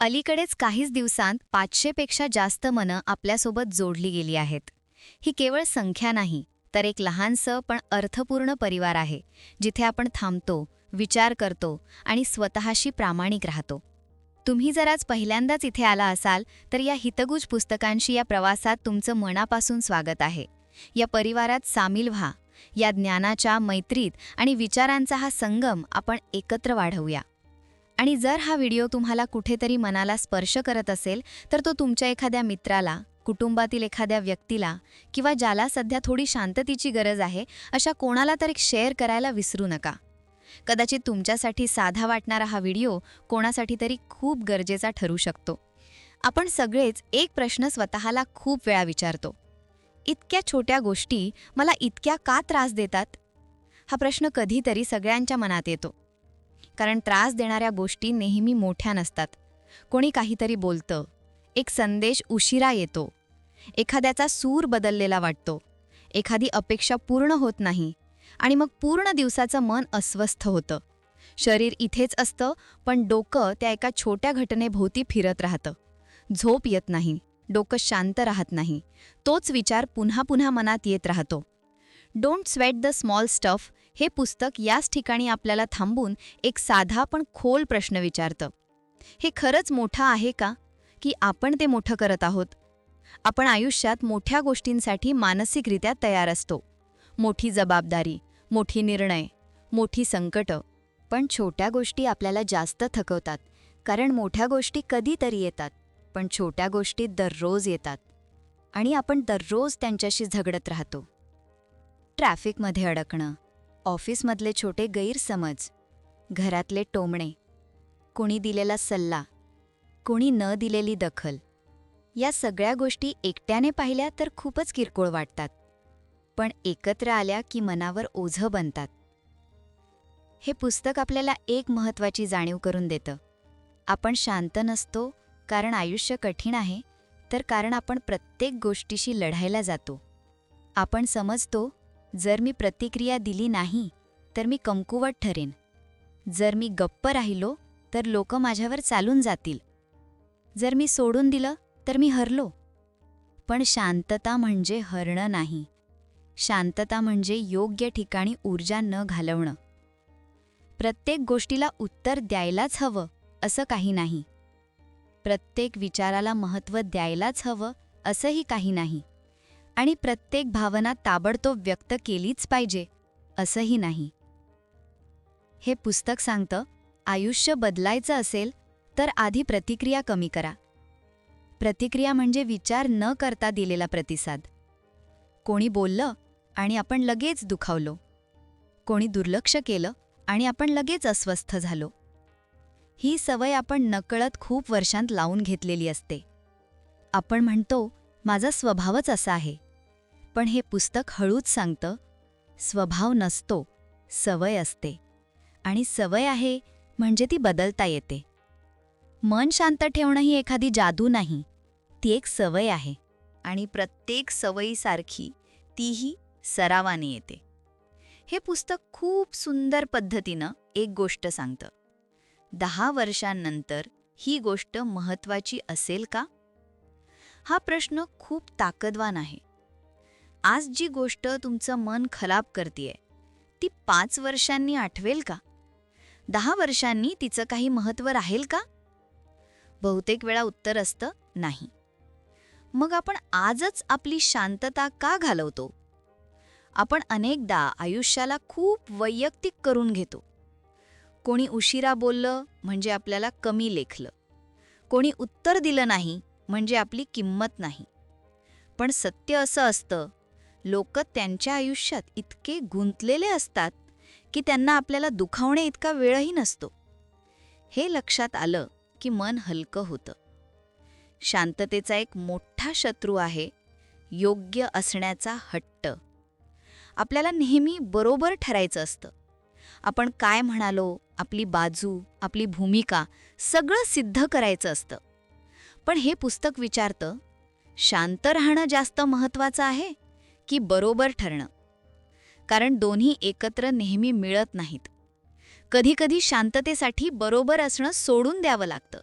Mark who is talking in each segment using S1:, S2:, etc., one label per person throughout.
S1: अलीकडेच काहीच दिवसांत पाचशेपेक्षा जास्त मनं आपल्यासोबत जोडली गेली आहेत. ही केवळ संख्या नाही तर एक लहानसं पण अर्थपूर्ण परिवार आहे जिथे आपण थांबतो विचार करतो आणि स्वतःशी प्रामाणिक राहतो. तुम्ही जर आज पहिल्यांदाच इथे आला असाल तर या हितगुज पुस्तकांशी या प्रवासात तुमचं मनापासून स्वागत आहे. या परिवारात सामील व्हा. या ज्ञानाच्या मैत्रीत आणि विचारांचा हा संगम आपण एकत्र वाढवूया. आणि जर हा व्हिडिओ तुम्हाला कुठेतरी मनाला स्पर्श करत असेल तर तो तुमच्या एखाद्या मित्राला कुटुंबातील एखाद्या व्यक्तीला किंवा ज्याला सध्या थोडी शांततेची गरज आहे अशा कोणाला तरी शेअर करायला विसरू नका. कदाचित तुमच्यासाठी साधा वाटणारा हा व्हिडिओ कोणासाठी तरी खूप गरजेचा ठरू शकतो. आपण सगळेच एक प्रश्न स्वतःला खूप वेळा विचारतो. इतक्या छोट्या गोष्टी मला इतक्या का त्रास देतात? हा प्रश्न कधीतरी सगळ्यांच्या मनात येतो. कारण त्रास देणाऱ्या गोष्टी नेहमी मोठ्या नसतात. कोणी काहीतरी बोलतं. एक संदेश उशिरा येतो. एखाद्याचा सूर बदललेला वाटतो. एखादी अपेक्षा पूर्ण होत नाही. आणि मग पूर्ण दिवसाचं मन अस्वस्थ होतं. शरीर इथेच असतं पण डोकं त्या एका छोट्या घटनेभोवती फिरत राहतं. झोप येत नाही. डोकं शांत राहत नाही. तोच विचार पुन्हा पुन्हा मनात येत राहतो. Don't sweat the small stuff हे पुस्तक याच ठिकाणी आपल्याला थांबून एक साधा पण खोल प्रश्न विचारतं. हे खरंच मोठं आहे का? की आपण ते मोठं करत आहोत? आपण आयुष्यात मोठ्या गोष्टींसाठी मानसिकरित्या तयार असतो. मोठी जबाबदारी मोठी निर्णय मोठी संकटं पण छोट्या गोष्टी आपल्याला जास्त थकवतात. कारण मोठ्या गोष्टी कधीतरी येतात पण छोट्या गोष्टी दररोज येतात. आणि आपण दररोज त्यांच्याशी झगडत राहतो. ट्रॅफिकमध्ये अडकणं ऑफिसमधले छोटे गैरसमज घरातले टोमणे कोणी दिलेला सल्ला कोणी न दिलेली दखल या सगळ्या गोष्टी एकट्याने पाहिल्या तर खूपच किरकोळ वाटतात पण एकत्र आल्या की मनावर ओझं बनतात. हे पुस्तक आपल्याला एक महत्त्वाची जाणीव करून देतं. आपण शांत नसतो कारण आयुष्य कठीण आहे तर कारण आपण प्रत्येक गोष्टीशी लढायला जातो. आपण समजतो जर मी प्रतिक्रिया दिली नाही तर मी कमकुवत ठरेन. जर मी गप्प राहिलो तर लोक माझ्यावर चालून जातील. जर मी सोडून दिलं तर मी हरलो. पण शांतता म्हणजे हरणं नाही. शांतता म्हणजे योग्य ठिकाणी ऊर्जा न घालवणं. प्रत्येक गोष्टीला उत्तर द्यायलाच हवं असं काही नाही. प्रत्येक विचाराला महत्त्व द्यायलाच हवं असंही काही नाही. आणि प्रत्येक भावना ताबडतोब व्यक्त केलीच पाहिजे असंही नाही. हे पुस्तक सांगतं आयुष्य बदलायचं असेल तर आधी प्रतिक्रिया कमी करा. प्रतिक्रिया म्हणजे विचार न करता दिलेला प्रतिसाद. कोणी बोललं आणि आपण लगेच दुखावलो. कोणी दुर्लक्ष केलं आणि आपण लगेच अस्वस्थ झालो. ही सवय आपण नकळत खूप वर्षांत लावून घेतलेली असते. आपण म्हणतो माझा स्वभावच असा आहे. पण हे पुस्तक हळूच सांगतं स्वभाव नसतो सवय असते. आणि सवय आहे म्हणजे ती बदलता येते. मन शांत ठेवणं ही एखादी जादू नाही ती एक सवय आहे. आणि प्रत्येक सवयीसारखी तीही सरावाने येते. हे पुस्तक खूप सुंदर पद्धतीनं एक गोष्ट सांगतं. दहा वर्षांनंतर ही गोष्ट महत्वाची असेल का? हा प्रश्न खूप ताकदवान आहे. आज जी गोष्ट तुमचं मन खराब करतेय ती पाच वर्षांनी आठवेल का? दहा वर्षांनी तिचं काही महत्त्व राहील का? बहुतेक वेळा उत्तर असतं नाही. मग आपण आजच आपली शांतता का घालवतो? आपण अनेकदा आयुष्याला खूप वैयक्तिक करून घेतो. कोणी उशिरा बोललं म्हणजे आपल्याला कमी लेखलं. कोणी उत्तर दिलं नाही म्हणजे आपली किंमत नाही. पण सत्य असं असतं लोक त्यांच्या आयुष्यात इतके गुंतलेले असतात की त्यांना आपल्याला दुखावणे इतका वेळही नसतो. हे लक्षात आलं की मन हलकं होतं. शांततेचा एक मोठा शत्रू आहे योग्य असण्याचा हट्ट. आपल्याला नेहमी बरोबर ठरायचं असतं. आपण काय म्हणालो आपली बाजू आपली भूमिका सगळं सिद्ध करायचं असतं. पण हे पुस्तक विचारतं शांत राहणं जास्त महत्त्वाचं आहे की बरोबर ठरणं. कारण दोन्ही एकत्र नेहमी मिळत नाहीत. कधीकधी शांततेसाठी बरोबर असणं सोडून द्यावं लागतं.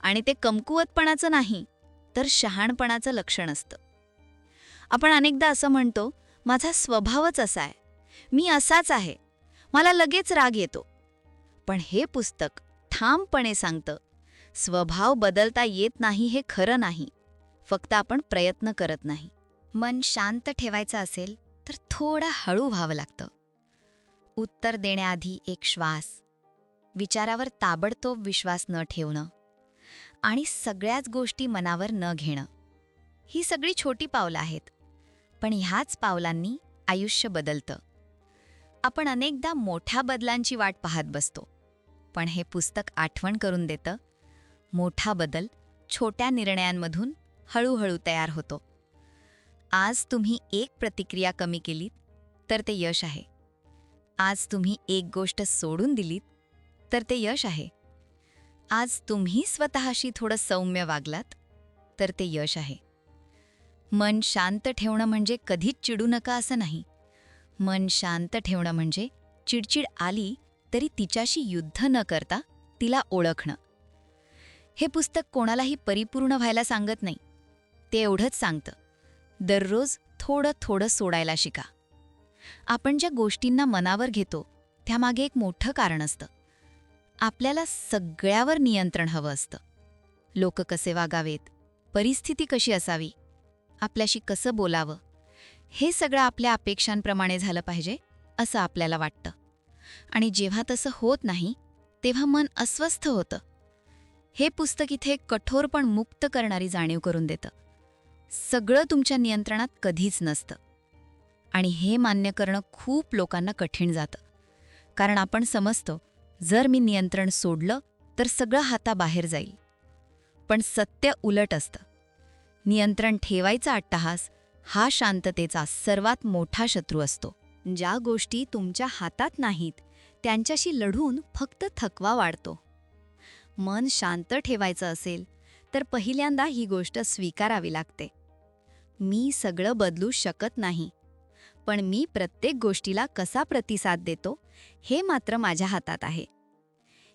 S1: आणि ते कमकुवतपणाचं नाही तर शहाणपणाचं लक्षण असतं. आपण अनेकदा असं म्हणतो माझा स्वभावच असा आहे. मी असाच आहे. मला लगेच राग येतो. पण हे पुस्तक ठामपणे सांगतं स्वभाव बदलता येत नाही हे खरं नाही. फक्त आपण प्रयत्न करत नाही. मन शांत ठेवायचं असेल तर थोडं हळू व्हावं लागतं. उत्तर देण्याआधी एक श्वास. विचारावर ताबडतोब विश्वास न ठेवणं. आणि सगळ्याच गोष्टी मनावर न घेणं. ही सगळी छोटी पावलं आहेत. पण ह्याच पावलांनी आयुष्य बदलतं. आपण अनेकदा मोठ्या बदलांची वाट पाहत बसतो. पण हे पुस्तक आठवण करून देतं मोठा बदल छोट्या निर्णयांमधून हळूहळू तयार होतो. आज तुम्ही एक प्रतिक्रिया कमी केलीत तर ते यश आहे. आज तुम्ही एक गोष्ट सोडून दिलीत तर ते यश आहे. आज तुम्ही स्वतःशी थोडं सौम्य वागलात तर ते यश आहे. मन शांत ठेवणं म्हणजे कधीच चिडू नका असं नाही. मन शांत ठेवणं म्हणजे चिडचिड आली तरी तिच्याशी युद्ध न करता तिला ओळखणं. हे पुस्तक कोणालाही परिपूर्ण व्हायला सांगत नाही. ते एवढंच सांगतं. दररोज थोडं थोडं सोडायला शिका. आपण ज्या गोष्टींना मनावर घेतो त्यामागे एक मोठं कारण असतं. आपल्याला सगळ्यावर नियंत्रण हवं असतं. लोक कसे वागावेत परिस्थिती कशी असावी आपल्याशी कसं बोलावं हे सगळं आपल्या अपेक्षांप्रमाणे झालं पाहिजे असं आपल्याला वाटतं. आणि जेव्हा तसं होत नाही तेव्हा मन अस्वस्थ होतं. हे पुस्तक इथे कठोर पण मुक्त करणारी जाणीव करून देतं. सगळं तुमच्या नियंत्रणात कधीच नसतं. आणि हे मान्य करणं खूप लोकांना कठीण जातं. कारण आपण समजतो जर मी नियंत्रण सोडलं तर सगळं हाताबाहेर जाईल. पण सत्य उलट असतं. नियंत्रण ठेवायचा अट्टहास हा शांततेचा सर्वात मोठा शत्रू असतो. ज्या गोष्टी तुमच्या हातात नाहीत त्यांच्याशी लढून फक्त थकवा वाढतो. मन शांत ठेवायचं असेल तर पहिल्यांदा ही गोष्ट स्वीकारावी लागते. मी सगळं बदलू शकत नाही. पण मी प्रत्येक गोष्टीला कसा प्रतिसाद देतो हे मात्र माझ्या हातात आहे.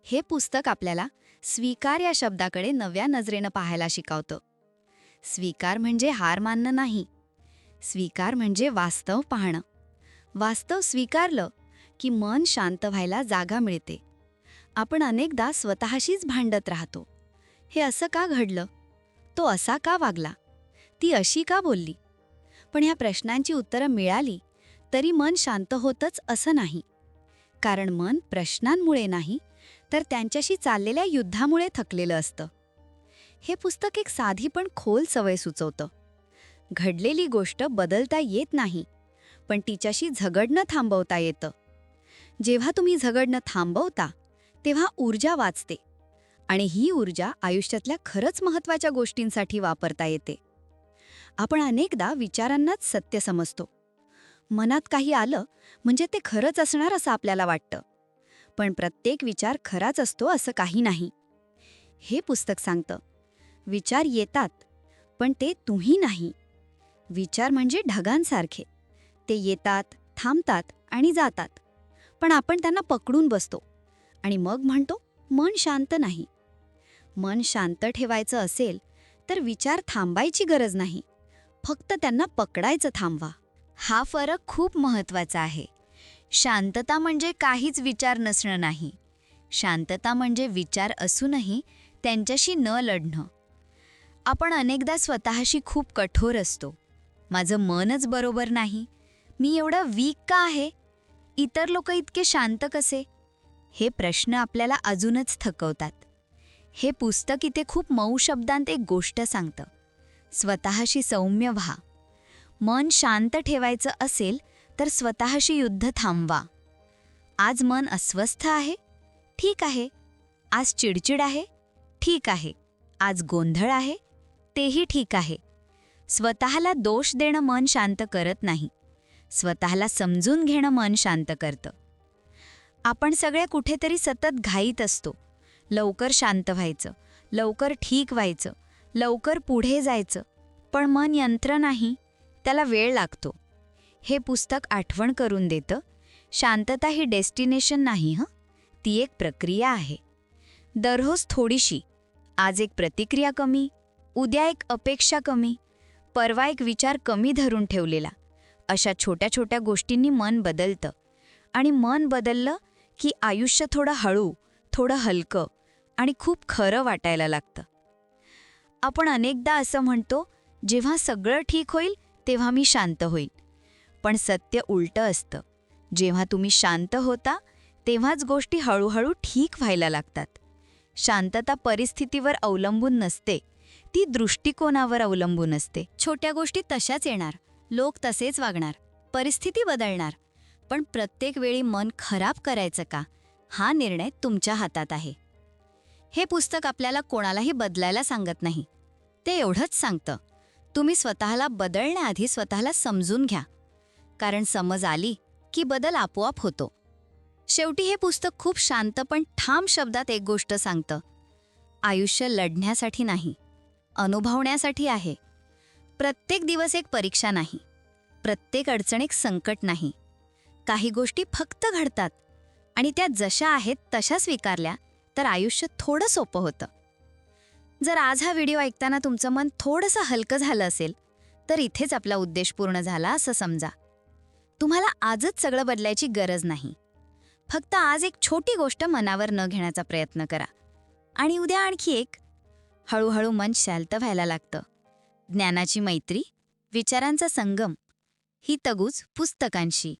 S1: हे पुस्तक आपल्याला स्वीकार या शब्दाकडे नव्या नजरेनं पाहायला शिकवतं. स्वीकार म्हणजे हार मानणं नाही. स्वीकार म्हणजे वास्तव पाहणं. वास्तव स्वीकारलं की मन शांत व्हायला जागा मिळते. आपण अनेकदा स्वतःशीच भांडत राहतो. हे असं का घडलं? तो असा का वागला? ती अशी का बोलली? पण ह्या प्रश्नांची उत्तरं मिळाली तरी मन शांत होतच असं नाही. कारण मन प्रश्नांमुळे नाही तर त्यांच्याशी चाललेल्या युद्धामुळे थकलेलं असतं. हे पुस्तक एक साधी पण खोल सवय सुचवतं. घडलेली गोष्ट बदलता येत नाही पण तिच्याशी झगडणं थांबवता येतं. जेव्हा तुम्ही झगडणं थांबवता तेव्हा ऊर्जा वाचते. आणि ही ऊर्जा आयुष्यातल्या खरंच महत्त्वाच्या गोष्टींसाठी वापरता येते. आपण अनेकदा विचारांनाच सत्य समजतो. मनात काही आलं म्हणजे ते खरंच असणार असं आपल्याला वाटतं. पण प्रत्येक विचार खराच असतो असं काही नाही. हे पुस्तक सांगतं विचार येतात पण ते तुम्ही नाही. विचार म्हणजे ढगांसारखे. ते येतात थांबतात आणि जातात. पण आपण त्यांना पकडून बसतो. आणि मग म्हणतो मन शांत नाही. मन शांत ठेवायचं असेल तर विचार थांबायची गरज नाही. फक्त त्यांना पकडायचं थांबवा. हा फरक खूप महत्त्वाचा आहे. शांतता म्हणजे काहीच विचार नसणं नाही. शांतता म्हणजे विचार असूनही त्यांच्याशी न लढणं. आपण अनेकदा स्वतःशी खूप कठोर असतो. माझं मनच बरोबर नाही. मी एवढं वीक का आहे? इतर लोक इतके शांत कसे? हे प्रश्न आपल्याला अजूनच थकवतात. हे पुस्तक इथे खूप मऊ शब्दांत एक गोष्ट सांगतं. स्वतःशी सौम्य व्हा. मन शांत ठेवायचं असेल तर स्वतःशी युद्ध थांबवा. आज मन अस्वस्थ आहे? ठीक आहे. आज चिडचिड आहे? ठीक आहे. आज गोंधळ आहे? तेही ठीक आहे. स्वतःला दोष देणं मन शांत करत नाही. स्वतःला समजून घेणं मन शांत करतं. आपण सगळे कुठेतरी सतत घाईत असतो. लवकर शांत व्हायचं. लवकर ठीक व्हायचं. लवकर पुढे जायचं. पण मन यंत्र नाही त्याला वेळ लागतो. हे पुस्तक आठवण करून देतं. शांतता ही डेस्टिनेशन नाही हं? ती एक प्रक्रिया आहे. दररोज थोडीशी. आज एक प्रतिक्रिया कमी उद्या एक अपेक्षा कमी परवा एक विचार कमी धरून ठेवलेला. अशा छोट्या छोट्या गोष्टींनी मन बदलतं. आणि मन बदललं की आयुष्य थोडं हळू थोडं हलकं आणि खूप खरं वाटायला लागतं. आपण अनेकदा असं म्हणतो जेव्हा सगळं ठीक होईल तेव्हा मी शांत होईल. पण सत्य उलटं असतं. जेव्हा तुम्ही शांत होता तेव्हाच गोष्टी हळूहळू ठीक व्हायला लागतात. शांतता परिस्थितीवर अवलंबून नसते. ती दृष्टिकोनावर अवलंबून असते. छोट्या गोष्टी तशाच येणार. लोक तसेच वागणार. परिस्थिती बदलणार. पण प्रत्येक वेळी मन खराब करायचं का? हा निर्णय तुमच्या हातात आहे. हे पुस्तक आपल्याला कोणालाही बदलायला सांगत नाही. ते एवढंच सांगतं. तुम्ही स्वतःला बदलण्याआधी स्वतःला समजून घ्या. कारण समज आली की बदल आपोआप होतो. शेवटी हे पुस्तक खूप शांत पण ठाम शब्दात एक गोष्ट सांगतं. आयुष्य लढण्यासाठी नाही अनुभवण्यासाठी आहे. प्रत्येक दिवस एक परीक्षा नाही प्रत्येक अडचण एक संकट नाही. काही गोष्टी फक्त घडतात आणि त्या जशा आहेत तशा स्वीकारल्या तर आयुष्य थोडं सोपं होतं. जर आज हा व्हिडिओ ऐकताना तुमचं मन थोडंसं हलकं झालं असेल तर इथेच आपला उद्देश पूर्ण झाला असं समजा. तुम्हाला आजच सगळं बदलायची गरज नाही. फक्त आज एक छोटी गोष्ट मनावर न घेण्याचा प्रयत्न करा. आणि उद्या आणखी एक. हळूहळू मन शांत व्हायला लागतं. ज्ञानाची मैत्री विचारांचा संगम ही तगूज पुस्तकांशी.